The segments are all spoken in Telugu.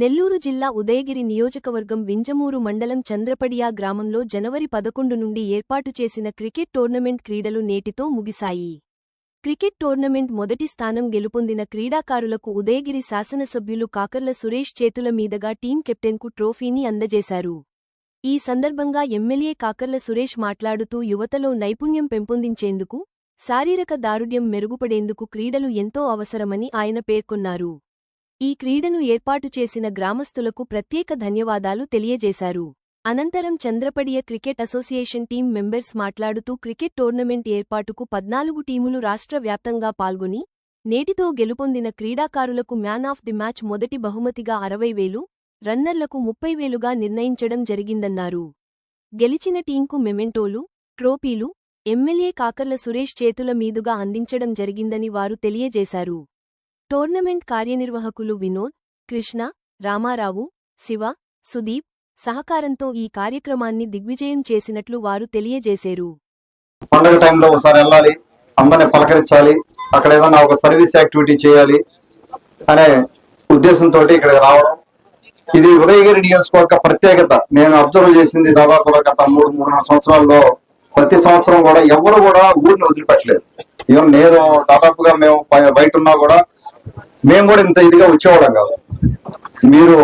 నెల్లూరు జిల్లా ఉదయగిరి నియోజకవర్గం వింజమూరు మండలం చంద్రపడియా గ్రామంలో జనవరి పదకొండు నుండి ఏర్పాటు చేసిన క్రికెట్ టోర్నమెంట్ క్రీడలు నేటితో ముగిశాయి. క్రికెట్ టోర్నమెంట్ మొదటి స్థానం గెలుపొందిన క్రీడాకారులకు ఉదయగిరి శాసనసభ్యులు కాకర్ల సురేష్ చేతుల మీదుగా టీం కెప్టెన్కు ట్రోఫీని అందజేశారు. ఈ సందర్భంగా ఎమ్మెల్యే కాకర్ల సురేష్ మాట్లాడుతూ యువతలో నైపుణ్యం పెంపొందించేందుకు శారీరక దారుఢ్యం మెరుగుపడేందుకు క్రీడలు ఎంతో అవసరమని ఆయన పేర్కొన్నారు. ఈ క్రీడను ఏర్పాటు చేసిన గ్రామస్తులకు ప్రత్యేక ధన్యవాదాలు తెలియజేశారు. అనంతరం Chandrapadiya cricket association team members మాట్లాడుతూ క్రికెట్ టోర్నమెంట్ ఏర్పాటుకు పద్నాలుగు టీములు రాష్ట్ర వ్యాప్తంగా పాల్గొని నేటితో గెలుపొందిన క్రీడాకారులకు మ్యాన్ ఆఫ్ ది మ్యాచ్ మొదటి బహుమతిగా అరవై వేలు రన్నర్లకు ముప్పై వేలుగా నిర్ణయించడం జరిగిందన్నారు. గెలిచిన టీంకు మెమెంటోలు ట్రోపీలు ఎమ్మెల్యే కాకర్ల సురేష్ చేతుల మీదుగా అందించడం జరిగిందని వారు తెలియజేశారు. టోర్నమెంట్ కార్యనిర్వాహకులు వినోద్ కృష్ణ రామారావు శివ సుదీప్ సహకారంతో ఈ కార్యక్రమాన్ని దిగ్విజయం చేసినట్లు వారు తెలియజేశారు. పండగ టైంలో ఒకసారి వెళ్ళాలి అందరిని పలకరించాలి అక్కడ ఏదన్నా ఒక సర్వీస్ యాక్టివిటీ చేయాలి అనే ఉద్దేశంతో ఇక్కడికి రావడం. ఇది ఉదయగిరి నియోజకవర్గ ప్రత్యేకత. నేను అబ్జర్వ్ చేసింది దాదాపుగా గత మూడు మూడున్నర సంవత్సరాల్లో ప్రతి సంవత్సరం కూడా ఎవరు కూడా ఊరిని వదిలిపెట్టలేదు. ఈవెన్ నేను దాదాపుగా మేము బయట ఉన్నా కూడా మేము కూడా ఇంత ఇదిగా వచ్చేవాళ్ళం కాదు. మీరు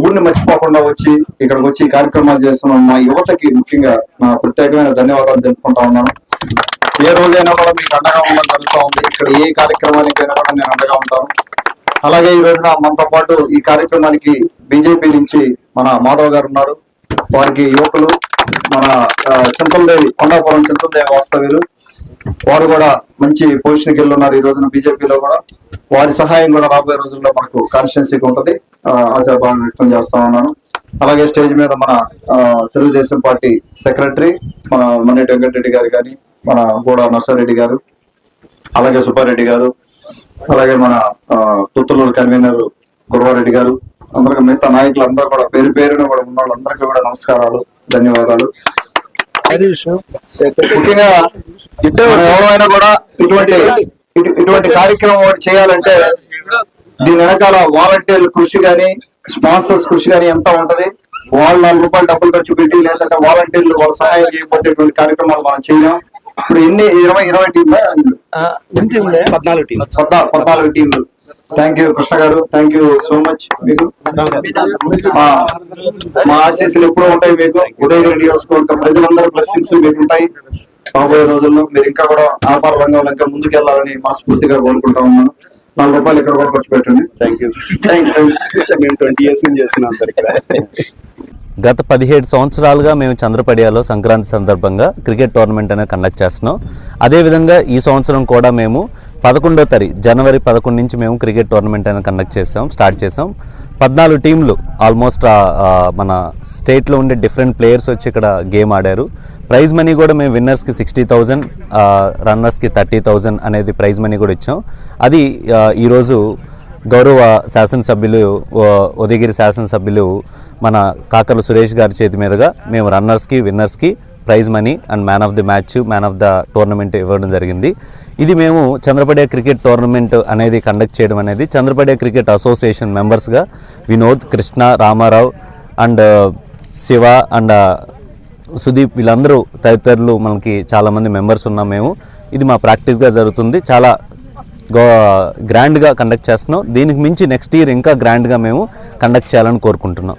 ఊరిని మర్చిపోకుండా వచ్చి ఇక్కడికి వచ్చి కార్యక్రమాలు చేస్తున్న మా యువతకి ముఖ్యంగా నా ప్రత్యేకమైన ధన్యవాదాలు తెలుపుకుంటా ఉన్నాను. ఏ రోజైనా కూడా మీకు అండగా ఉండడం జరుగుతూ ఉంది. ఇక్కడ ఏ కార్యక్రమానికి అయినా కూడా నేను అండగా ఉంటాను. అలాగే ఈ రోజున మనతో పాటు ఈ కార్యక్రమానికి బీజేపీ నుంచి మన మాధవ్ గారు ఉన్నారు. వారికి యువకులు మన చింతల చింతలదేవి కొండాపురం చింతలదేవి వాస్తవ్యులు వారు. కూడా మంచి పొజిషన్కి వెళ్ళున్నారు ఈ రోజున బీజేపీలో కూడా. వారి సహాయం కూడా రాబోయే రోజుల్లో మనకు కాన్స్టిట్యున్సీకి ఉంటుంది. ఆశాభావం వ్యక్తం చేస్తా ఉన్నాను. అలాగే స్టేజ్ మీద మన ఆ, తెలుగుదేశం పార్టీ సెక్రటరీ మన మన్నెటి వెంకటరెడ్డి గారు కానీ మన గూడ నర్సారెడ్డి గారు అలాగే సుబ్బారెడ్డి గారు అలాగే మన ఆ, కన్వీనర్ గురవారెడ్డి గారు అందరికి మిగతా నాయకులు అందరూ కూడా పేరు పేరున కూడా ఉన్న వాళ్ళందరికీ కూడా నమస్కారాలు ధన్యవాదాలు. ముఖ్యంగా ఎవరైనా కూడా ఇటువంటి ఇటు- ఇటువంటి కార్యక్రమం ఒకటి చేయాలంటే దీని వెనకాల వాలంటీర్ల కృషి గాని స్పాన్సర్స్ కృషి గాని ఎంత ఉంటది? వాళ్ళు నాలుగు రూపాయలు డబ్బులు ఖర్చు పెట్టి లేదంటే వాలంటీర్లు వాళ్ళ సహాయం చేయకపోతే ఇటువంటి కార్యక్రమాలు మనం చేయలేం. ఇప్పుడు ఎన్ని ఇరవై ఇరవై టీంలు? పద్నాలుగు టీం పద్నా పద్నాలుగు టీంలు. థ్యాంక్ యూ కృష్ణ గారు. థ్యాంక్ యూ సో మచ్ మీకు మా మా ఆశీస్సులు ఎప్పుడూ ఉంటాయి మీకు. ఉదయగిరి నియోజకవర్గ ప్రజలందరూ బ్లెస్సింగ్స్ మీకు ఉంటాయి. రాబోయే రోజుల్లో మీరు ఇంకా కూడా వ్యాపార రంగంలో ఇంకా ముందుకెళ్ళాలని మనస్ఫూర్తిగా కోరుకుంటా ఉన్నాను. నాలుగు రూపాయలు ఇక్కడ కూడా ఖర్చు పెట్టండి. థ్యాంక్ యూ థ్యాంక్ యూ మేము ట్వంటీ ఇయర్స్ నుంచి చేస్తున్నాం సార్. ఇక్కడ గత పదిహేడు సంవత్సరాలుగా మేము చంద్రపడియాలో సంక్రాంతి సందర్భంగా క్రికెట్ టోర్నమెంట్ అనేది కండక్ట్ చేస్తున్నాం. అదేవిధంగా ఈ సంవత్సరం కూడా మేము పదకొండో తారీఖు జనవరి పదకొండు నుంచి మేము క్రికెట్ టోర్నమెంట్ అనేది కండక్ట్ చేసాం స్టార్ట్ చేసాం. పద్నాలుగు టీంలు ఆల్మోస్ట్ మన స్టేట్లో ఉండే డిఫరెంట్ ప్లేయర్స్ వచ్చి ఇక్కడ గేమ్ ఆడారు. ప్రైజ్ మనీ కూడా మేము విన్నర్స్కి సిక్స్టీ థౌజండ్ రన్నర్స్కి థర్టీ థౌజండ్ అనేది ప్రైజ్ మనీ కూడా ఇచ్చాం. అది ఈరోజు గౌరవ శాసనసభ్యులు ఉదయగిరి శాసనసభ్యులు మన కాకర్ల సురేష్ గారి చేతి మీదుగా మేము రన్నర్స్కి విన్నర్స్కి prize money and man of the match man of the tournament ఇవ్వడం జరిగింది. ఇది మేము చంద్రపడే క్రికెట్ టోర్నమెంట్ అనేది కండక్ట్ చేయడం అనేది చంద్రపడే క్రికెట్ అసోసియేషన్ మెంబర్స్గా Vinod Krishna Ramarao and uh, Shiva and uh, Sudeep వీళ్ళందరూ తదితరులు మనకి చాలామంది మెంబర్స్ ఉన్నాం మేము. ఇది మా ప్రాక్టీస్గా జరుగుతుంది. చాలా గో గ్రాండ్గా కండక్ట్ చేస్తున్నాం. దీనికి మించి నెక్స్ట్ ఇయర్ ఇంకా గ్రాండ్గా మేము కండక్ట్ చేయాలని కోరుకుంటున్నాం.